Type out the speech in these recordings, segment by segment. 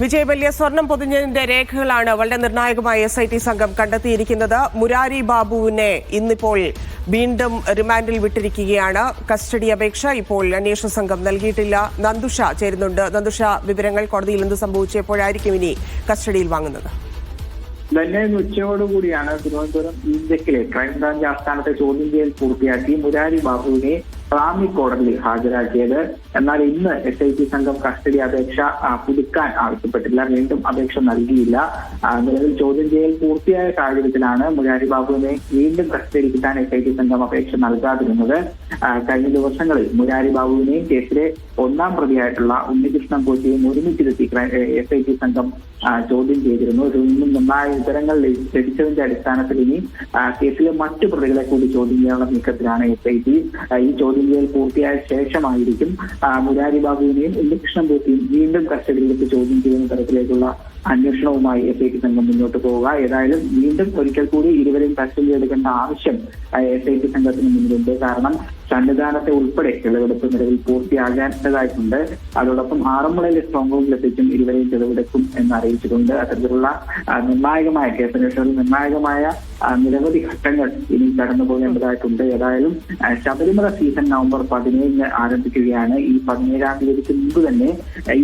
വിജയ് വലിയ സ്വർണം പൊതിഞ്ഞതിന്റെ രേഖകളാണ് വളരെ നിർണായകമായ എസ് ഐ ടി സംഘം കണ്ടെത്തിയിരിക്കുന്നത്. മുരാരി ബാബുവിനെ ഇന്നിപ്പോൾ വീണ്ടും റിമാൻഡിൽ വിട്ടിരിക്കുകയാണ്. കസ്റ്റഡി അപേക്ഷ ഇപ്പോൾ അന്വേഷണ സംഘം നൽകിയിട്ടില്ല. നന്ദുഷ ചേരുന്നുണ്ട്. നന്ദുഷ വിവരങ്ങൾ കോടതിയിൽ എന്ത് സംഭവിച്ചു എപ്പോഴായിരിക്കും ഇനി കസ്റ്റഡിയിൽ വാങ്ങുന്നത്? ഇന്ന് ഉച്ചയോടുകൂടിയാണ് തിരുവനന്തപുരം ഇന്ത്യക്കിലെ ക്രൈംബ്രാഞ്ച് ആസ്ഥാനത്തെ ചോദ്യം ചെയ്യൽ പൂർത്തിയാക്കി. മുരാരി ബാബുവിനെ റാന്നി കോടതിയിൽ ഹാജരാക്കിയത്. എന്നാൽ ഇന്ന് എസ് ഐ ടി സംഘം കസ്റ്റഡി അപേക്ഷ പുതുക്കാൻ ആവശ്യപ്പെട്ടില്ല. വീണ്ടും അപേക്ഷ നൽകിയില്ല. നിലവിൽ ചോദ്യം ചെയ്യൽ പൂർത്തിയായ സാഹചര്യത്തിലാണ് മുരാരി ബാബുവിനെ വീണ്ടും കസ്റ്റഡി കിട്ടാൻ എസ് ഐ ടി സംഘം അപേക്ഷ നൽകാതിരുന്നത്. കഴിഞ്ഞ ദിവസങ്ങളിൽ മുരാരി ബാബുവിനെയും കേസിലെ ഒന്നാം പ്രതിയായിട്ടുള്ള ഉണ്ണികൃഷ്ണൻ കോച്ചിയും ഒരുമിച്ചിരുത്തി എസ് ഐ ടി സംഘം ചോദ്യം ചെയ്തിരുന്നു. ഇതിൽ നിന്നും നിർണായക വിവരങ്ങൾ ലഭി- ലഭിച്ചതിന്റെ അടിസ്ഥാനത്തിൽ ഇനി കേസിലെ മറ്റു പ്രതികളെ കൂടി ചോദ്യം ചെയ്യാനുള്ള നീക്കത്തിലാണ് എസ് ഐ ടി ഈ ചോദ്യം ചെയ്യൽ പൂർത്തിയായ ശേഷമായിരിക്കും മുരാരി ബാബുവിനെയും ഉണ്ണികൃഷ്ണൻ പൂർത്തിയും വീണ്ടും കസ്റ്റഡിയിലേക്ക് ചോദ്യം ചെയ്യുന്ന തരത്തിലേക്കുള്ള അന്വേഷണവുമായി എസ് ഐ ടി സംഘം മുന്നോട്ട് പോവുക. ഏതായാലും വീണ്ടും ഒരിക്കൽ കൂടി ഇരുവരെയും കസ്റ്റഡി എടുക്കേണ്ട ആവശ്യം എസ് ഐ ടി സംഘത്തിന് മുന്നിലുണ്ട്. കാരണം സന്നിധാനത്തെ ഉൾപ്പെടെ തെളിവെടുപ്പ് നിലവിൽ പൂർത്തിയാകേണ്ടതായിട്ടുണ്ട്. അതോടൊപ്പം ആറന്മുളയിലെ സ്ട്രോങ് റൂമിലെത്തിച്ചും ഇരുവരെയും തെളിവെടുക്കും എന്ന് അറിയിച്ചിട്ടുണ്ട്. അത്തരത്തിലുള്ള നിർണായകമായ കേസന്വേഷണത്തിൽ നിർണായകമായ നിരവധി ഘട്ടങ്ങൾ ഇനി കടന്നു പോകേണ്ടതായിട്ടുണ്ട്. ഏതായാലും ശബരിമല സീസൺ നവംബർ പതിനേഴിന് ആരംഭിക്കുകയാണ്. ഈ പതിനേഴാം തീയതിക്ക് മുമ്പ് തന്നെ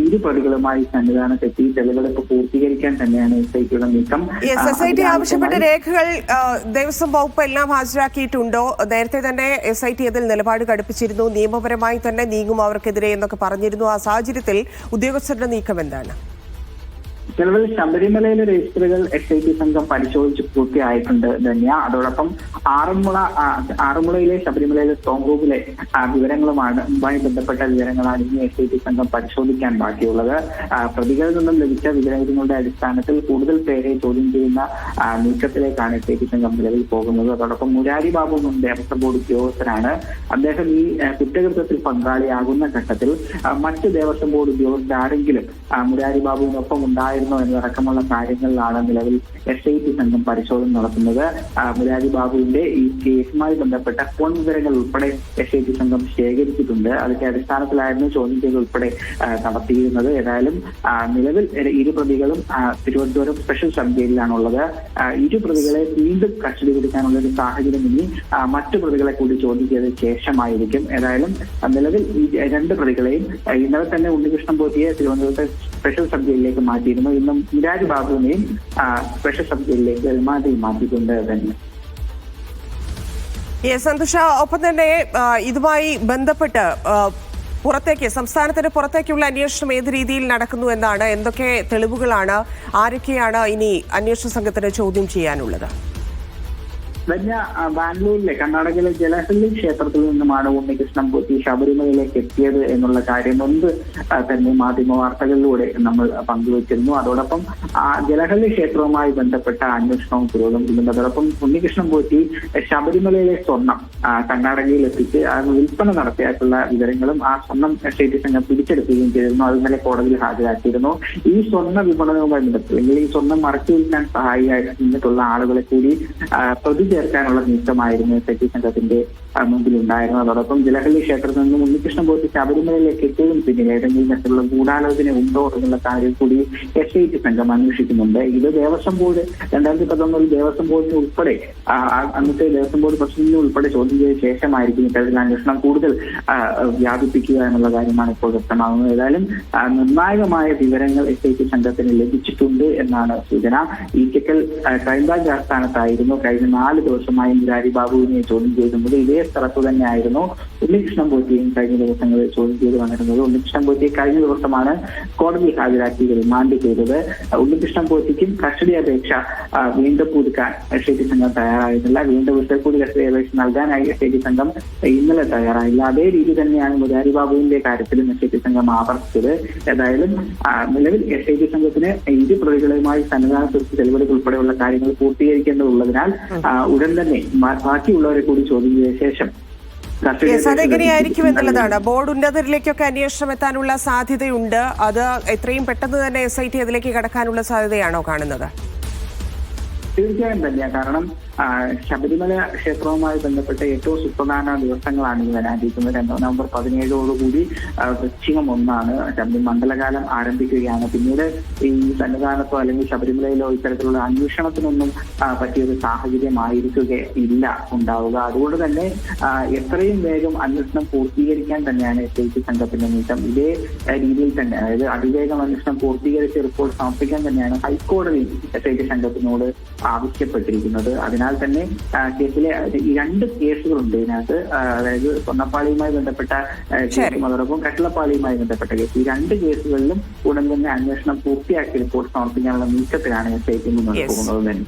ഇരു പ്രതികളുമായി സന്നിധാനത്തെത്തി തെളിവെടുപ്പ് പൂർത്തീകരിക്കാൻ തന്നെയാണ് എസ് ഐ ടിയുടെ നീക്കം എസ് ഐ ടി ആവശ്യപ്പെട്ട രേഖകൾ ദേവസ്വം വകുപ്പ് എല്ലാം ഹാജരാക്കിയിട്ടുണ്ടോ? നേരത്തെ തന്നെ എസ് ഐ ടി അതിൽ നിലപാട് ഘടിപ്പിച്ചിരുന്നു നിയമപരമായി തന്നെ നീങ്ങും അവർക്കെതിരെ എന്നൊക്കെ പറഞ്ഞിരുന്നു. ആ സാഹചര്യത്തിൽ ഉദ്യോഗസ്ഥരുടെ നീക്കം എന്താണ്? നിലവിൽ ശബരിമലയിലെ രജിസ്റ്ററുകൾ എസ് ഐ ടി സംഘം പരിശോധിച്ച് പൂർത്തിയായിട്ടുണ്ട് ധന്യ. അതോടൊപ്പം ആറന്മുള ആറന്മുളയിലെ ശബരിമലയിലെ സ്ട്രോങ് വിവരങ്ങളുമാണ് ഇതുമായി ബന്ധപ്പെട്ട വിവരങ്ങളാണ് ഇനി എസ് ഐ ടി സംഘം പരിശോധിക്കാൻ ബാക്കിയുള്ളത്. പ്രതികളിൽ നിന്നും ലഭിച്ച വിവരങ്ങളുടെ അടിസ്ഥാനത്തിൽ കൂടുതൽ പേരെ ചോദ്യം ചെയ്യുന്ന നീക്കത്തിലേക്കാണ് എസ് ഐ ടി സംഘം നിലവിൽ പോകുന്നത്. അതോടൊപ്പം മുരാരി ബാബു മുൻ ദേവസ്വം ബോർഡ് ഉദ്യോഗസ്ഥരാണ് അദ്ദേഹം ഈ കുറ്റകൃത്യത്തിൽ പങ്കാളിയാകുന്ന ഘട്ടത്തിൽ മറ്റ് ദേവസ്വം ബോർഡ് ആ, മുരാരി ബാബുവിനൊപ്പം ഉണ്ടായിരുന്നോ എന്നതടക്കമുള്ള കാര്യങ്ങളിലാണ് നിലവിൽ എസ് ഐ ടി സംഘം പരിശോധന നടത്തുന്നത്. മുരാജി ബാബുവിന്റെ ഈ കേസുമായി ബന്ധപ്പെട്ട ഫോൺ വിവരങ്ങൾ ഉൾപ്പെടെ എസ് ഐ ടി സംഘം ശേഖരിച്ചിട്ടുണ്ട്. അതിന്റെ അടിസ്ഥാനത്തിലായിരുന്നു ചോദ്യം ചെയ്ത് ഉൾപ്പെടെ നടത്തിയിരുന്നത്. ഏതായാലും നിലവിൽ ഇരു പ്രതികളും തിരുവനന്തപുരം സ്പെഷ്യൽ സബ് ജയിലിലാണുള്ളത് ഇരു പ്രതികളെ വീണ്ടും കസ്റ്റഡി പിടിക്കാനുള്ള ഒരു സാഹചര്യം ഇനി മറ്റു പ്രതികളെ കൂടി ചോദ്യം ചെയ്ത ശേഷമായിരിക്കും. ഏതായാലും നിലവിൽ ഈ രണ്ട് പ്രതികളെയും ഇന്നലെ തന്നെ ഉണ്ണികൃഷ്ണൻ പോറ്റിയെ തിരുവനന്തപുരത്തെ സ്പെഷ്യൽ സബ് ജയിലിലേക്ക് മാറ്റിയിരുന്നു. ഇന്നും മുരാരി ബാബുവിനെയും സ്പെഷ്യൽ സബ്ജക്റ്റിലേക്ക് റിമാൻഡിൽ മാറ്റിയിട്ടുണ്ട് തന്നെ. സന്തോഷ ഒപ്പം തന്നെ ഇതുമായി ബന്ധപ്പെട്ട് പുറത്തേക്ക് സംസ്ഥാനത്തിന് പുറത്തേക്കുള്ള അന്വേഷണം ഏത് രീതിയിൽ നടക്കുന്നു എന്നാണ് എന്തൊക്കെ തെളിവുകളാണ് ആരൊക്കെയാണ് ഇനി അന്വേഷണ സംഘത്തിന് ചോദ്യം ചെയ്യാനുള്ളത്? ആ, ബാംഗ്ലൂരിലെ കർണാടകയിലെ ജലഹള്ളി ക്ഷേത്രത്തിൽ നിന്നുമാണ് ഉണ്ണികൃഷ്ണൻ പോറ്റി ശബരിമലയിലേക്ക് എത്തിയത് എന്നുള്ള കാര്യം മുൻപ് തന്നെ മാധ്യമ വാർത്തകളിലൂടെ നമ്മൾ പങ്കുവച്ചിരുന്നു. അതോടൊപ്പം ആ ജലഹള്ളി ക്ഷേത്രവുമായി ബന്ധപ്പെട്ട അന്വേഷണവും പുരോഗമിക്കുന്നുണ്ട് അതോടൊപ്പം ഉണ്ണികൃഷ്ണൻ പോറ്റി ശബരിമലയിലെ സ്വർണം കർണാടകയിൽ എത്തിച്ച് വിൽപ്പന നടത്തിയായിട്ടുള്ള വിവരങ്ങളും ആ സ്വർണം സ്റ്റേറ്റ് സംഘം പിടിച്ചെടുക്കുകയും ചെയ്തിരുന്നു. അത് ഇന്നലെ കോടതിയിൽ ഹാജരാക്കിയിരുന്നു. ഈ സ്വർണ വിപണനവുമായി ബന്ധപ്പെട്ട് അല്ലെങ്കിൽ ഈ സ്വർണം മറച്ചു വിൽക്കാൻ സഹായിയായിട്ടുള്ള ആളുകളെ കൂടി പ്രതി ചേർക്കാനുള്ള നീക്കമായിരുന്നു എസ് സംഘത്തിന്റെ അതോടൊപ്പം ജലഹള്ളി ക്ഷേത്രത്തിൽ നിന്നും ഉണ്ണികൃഷ്ണൻ പോയി ശബരിമലയിലേക്ക് എത്തിയതും പിന്നീട് ഏതെങ്കിലും തരത്തിലുള്ള ഗൂഢാലോചന ഉണ്ടോ എന്നുള്ള കാര്യം കൂടി എസ് ഐ ടി സംഘം അന്വേഷിക്കുന്നുണ്ട്. ഇത് ദേവസ്വം ബോർഡ് രണ്ടായിരത്തി പത്തൊമ്പതിൽ ദേവസ്വം ബോർഡിന് ഉൾപ്പെടെ അന്നത്തെ ദേവസ്വം ബോർഡ് പ്രസിഡന്റിനെ ഉൾപ്പെടെ ചോദ്യം ചെയ്ത ശേഷമായിരിക്കും ഇത്തരത്തിൽ അന്വേഷണം കൂടുതൽ വ്യാപിപ്പിക്കുക എന്നുള്ള കാര്യമാണ് ഇപ്പോൾ വ്യക്തമാകുന്നത്. ഏതായാലും നിർണായകമായ വിവരങ്ങൾ എസ് ഐ ടി സംഘത്തിന് ലഭിച്ചിട്ടുണ്ട് എന്നാണ് സൂചന. ഈറ്റക്കൽ ക്രൈംബ്രാഞ്ച് ആസ്ഥാനത്തായിരുന്നു. കഴിഞ്ഞ നാല് ദിവസമായി മുരാരി ബാബുവിനെ ചോദ്യം ചെയ്തുകൊണ്ട് ഇതേ സ്ഥലത്ത് തന്നെയായിരുന്നു ഉണ്ണികൃഷ്ണൻ പോറ്റിയും കഴിഞ്ഞ ദിവസങ്ങളിൽ ചോദ്യം ചെയ്ത് വന്നിരുന്നത്. ഉണ്ണികൃഷ്ണൻ പോറ്റിയെ കഴിഞ്ഞ ദിവസമാണ് കോടതി ഹാജരാക്കി റിമാൻഡ് ചെയ്തത്. ഉണ്ണികൃഷ്ണൻ പോറ്റിക്കും കസ്റ്റഡി അപേക്ഷ വീണ്ടും പുതുക്കാൻ എസ് ഐ ടി സംഘം തയ്യാറായിട്ടില്ല വീണ്ടും ഒരിക്കൽ കൂടി കസ്റ്റഡി അപേക്ഷ നൽകാനായി എസ് ഐ ടി സംഘം ഇന്നലെ തയ്യാറായില്ല. അതേ രീതി തന്നെയാണ് മുരാരി ബാബുവിന്റെ കാര്യത്തിലും എസ് ഐ ടി സംഘം ആവർത്തിച്ചത്. ഏതായാലും നിലവിൽ എസ് ഐ ടി സംഘത്തിന് ഇരു പ്രതികളുമായി സന്നിധാനത്തെക്കുറിച്ച് തെളിവെടുപ്പ് ഉൾപ്പെടെയുള്ള കാര്യങ്ങൾ പൂർത്തീകരിക്കേണ്ടതുള്ളതിനാൽ ഉടൻ തന്നെ ബാക്കിയുള്ളവരെ കൂടി ചോദ്യം ചെയ്ത ശേഷം അപേക്ഷ അതെങ്ങനെയായിരിക്കും എന്നുള്ളതാണ്. ബോർഡ് ഉന്നതരിലേക്കൊക്കെ അന്വേഷണം എത്താനുള്ള സാധ്യതയുണ്ട്. അത് എത്രയും പെട്ടെന്ന് തന്നെ എസ് ഐ ടി അതിലേക്ക് കടക്കാനുള്ള സാധ്യതയാണോ കാണുന്നത്? തീർച്ചയായും തന്നെയാ. കാരണം ശബരിമല ക്ഷേത്രവുമായി ബന്ധപ്പെട്ട ഏറ്റവും സുപ്രധാന ദിവസങ്ങളാണ് ഈ വരാനിരിക്കുന്നത്. രണ്ടോ നവംബർ പതിനേഴോടുകൂടി വൃശ്ചികം ഒന്നാണ്. ശബരി മണ്ഡലകാലം ആരംഭിക്കുകയാണ്. പിന്നീട് ഈ സന്നിധാനത്തോ അല്ലെങ്കിൽ ശബരിമലയിലോ ഇത്തരത്തിലുള്ള അന്വേഷണത്തിനൊന്നും പറ്റിയൊരു പറ്റിയൊരു സാഹചര്യമായിരിക്കുകയില്ല ഉണ്ടാവുക. അതുകൊണ്ട് തന്നെ എത്രയും വേഗം അന്വേഷണം പൂർത്തീകരിക്കാൻ തന്നെയാണ് എസ് ഐ ടി സംഘത്തിന്റെ നീക്കം. ഇതേ രീതിയിൽ തന്നെ അതായത് അതിവേഗം അന്വേഷണം പൂർത്തീകരിച്ച് റിപ്പോർട്ട് സമർപ്പിക്കാൻ തന്നെയാണ് ഹൈക്കോടതി എസ് ഐ ടി സംഘത്തിനോട് ആവശ്യപ്പെട്ടിരിക്കുന്നത് അതിനാൽ തന്നെ കേസിലെ രണ്ട് കേസുകളുണ്ട് ഇതിനകത്ത്. അതായത് സ്വർണപ്പാളിയുമായി ബന്ധപ്പെട്ട കേസും അതോടൊപ്പം കട്ടിളപ്പാളിയുമായി ബന്ധപ്പെട്ട കേസ്. ഈ രണ്ട് കേസുകളിലും ഉടൻ തന്നെ അന്വേഷണം പൂർത്തിയാക്കി റിപ്പോർട്ട് സമർപ്പിക്കാനുള്ള നീക്കത്തിലാണ് എസ് ഐ ടി മുന്നോട്ട് പോകുന്നത് തന്നെ.